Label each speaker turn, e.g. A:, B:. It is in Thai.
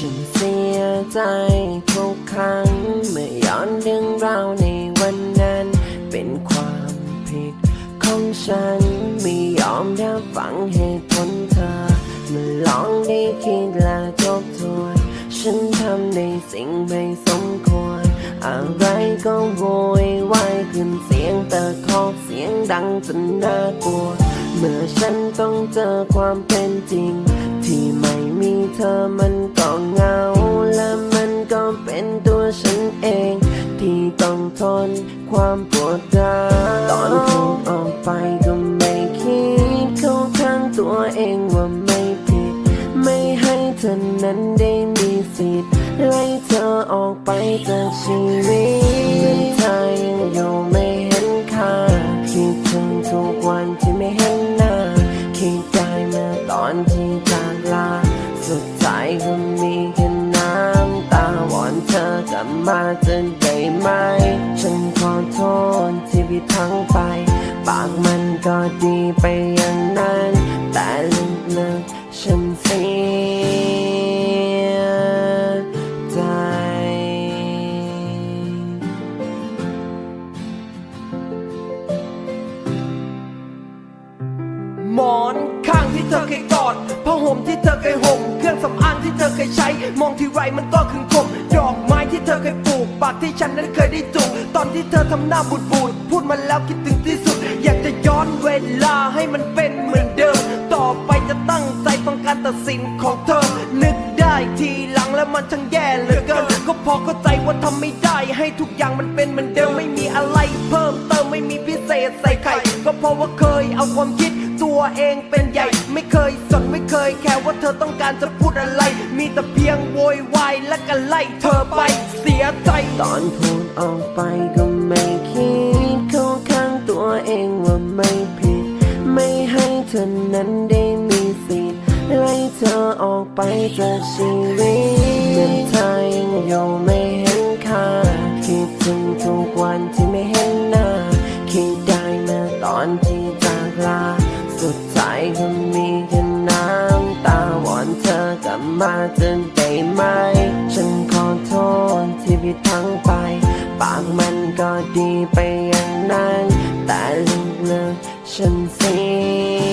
A: ฉันเสียใจทุกครั้ง เมื่อย้อนเรื่องราวในวันนั้น เป็นความผิดของฉัน ไม่ยอมรับฟังเหตุผลเธอมาลองได้คิดและทบทวน ฉันทำในสิ่งไม่สมควร อะไรก็โวยวายขึ้นเสียงตะคอกเสียงดังจนน่ากลัว เมื่อฉันต้องเจอความเป็นจริง ธอมันก็เหงา และมันก็เป็นตัวฉันเอง ที่ต้องทนความปวดร้าวตอนพูดออกไปก็ไม่คิดเข้าข้างตัวเองว่าไม่ผิด ไม่ให้เธอนั้นได้มีสิทธิ์ไล่เธอออกไปจากชีวิตเมื่อเธอยังอยู่ไม่เห็นค่าคิดถึงทุกวันที่ไม่เห็นหน้าคิดได้เมื่อตอนที่ ลับมาจะได้ไหม ฉันขอโทษที่ผิดพลังไป ปากมันก็ดีไปอย่างนั้น แต่ลึกๆฉันเสียใจ
B: หมอน เธอเคยกอดผ้าห่มที่เธอเคยห่ม เครื่องสำอางที่เธอเคยใช้ มองทีไรมันก็ขึงคม ดอกไม้ที่เธอเคยปลูก ปากที่ฉันนั้นเคยได้จูบตอนที่เธอทำหน้าบูดบูดพูดมาแล้วคิดถึงที่สุด อยากจะย้อนเวลาให้มันเป็นเหมือนเดิม ต่อไปจะตั้งใจฟังการตัดสินของเธอ นึกได้ทีหลังแล้วมันช่างแย่เหลือเกิน ก็พอเข้าใจว่าทำไม่ได้ ให้ทุกอย่างมันเป็นเหมือนเดิม ไม่มีอะไรเพิ่มเติม ไม่มีพิเศษใส่ไข่ ก็เพราะว่าเคยเอาความคิด ตัวเองเป็นใหญ่ ไม่เคยสนไม่เคยแค่ว่าเธอต้องการจะพูดอะไร มีแต่เพียงโวยวายและก็ไล่เธอไปเสียใจ
A: ตอนพูดออกไปก็ไม่คิดเข้าข้างตัวเองว่าไม่ผิด ไม่ให้เธอนั้นได้มีสิทธิ์ไล่เธอออกไปจากชีวิตเมื่อเธอยังอยู่ไม่เห็นค่าคิดถึงทุกวันที่ไม่เห็นหน้าคิดได้เมื่อตอนที่ มาจนได้ไหม ฉันขอโทษที่ผิดทั้งไป ปากมันก็ดีไปอย่างนั้น แต่ลึกๆฉันเสีย